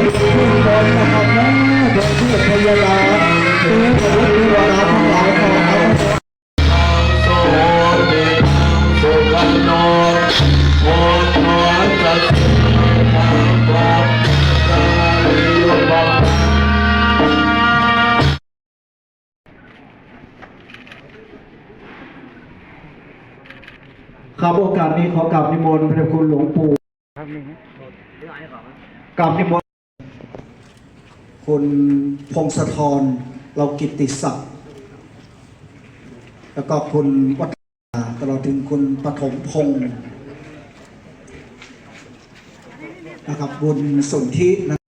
ยขึ้นบนนะครับนะโดยที่พยาลาคือพระพุทธวราทั้งหลายขอเอาโสเดสุขันโนอโนจัสสิมังกราครับโอกาสนี้ขอกราบนิมนต์พระคุณหลวงปู่กราบนิมนต์ คุณพงศธรเรากิตติศักดิ์แล้วก็คุณวัฒนาตลอดถึงคุณปฐมพงศ์นะครับบุญสนธินะ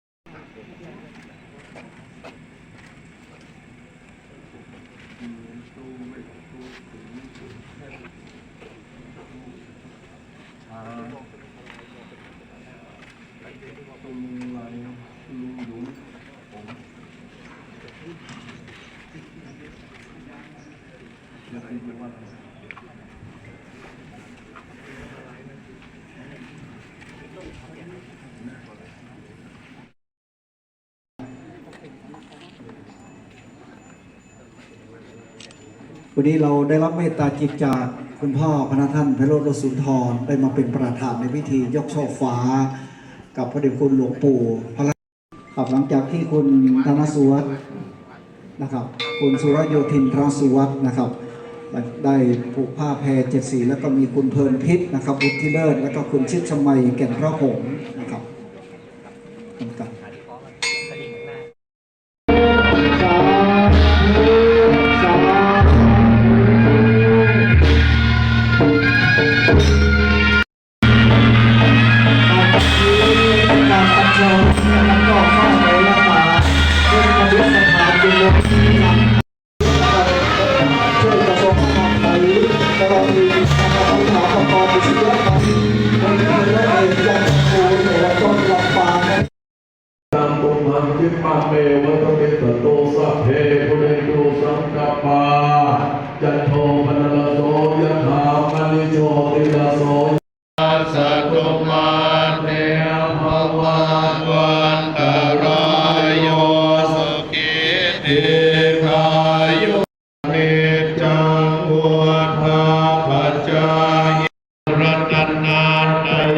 วันนี้เราได้รับเมตตาจิตจากคุณพ่อพระท่านพระโรจน์สุนทรได้มาเป็นประธานในพิธียกช่อฟ้า กับพระเดชคุณหลวงปู่พระครับหลังจากที่คุณธนสุวัต นะครับ คุณสุรโยธินทรสุวัตนะครับ ได้ผูกผ้าแพรเจ็ดสีแล้วก็มีคุณเพลินพิษนะครับบุตรที่เลิศแล้วก็คุณชิดชมัยแก่นพระหงส์นะครับกับการตัดเราแล้วก็เข้าไปรักาเมหาดไทยตลอดมีการพัฒนาประกอบวิศวกรรมวันนี้และเอกยังครูในวัดต้นลำปางนะตัมปุหังคิปะเมตโตสัพเพปุเรนตุสังกปาจันโทปนรโสยะถามณิโชติลโสสัตตุมาเต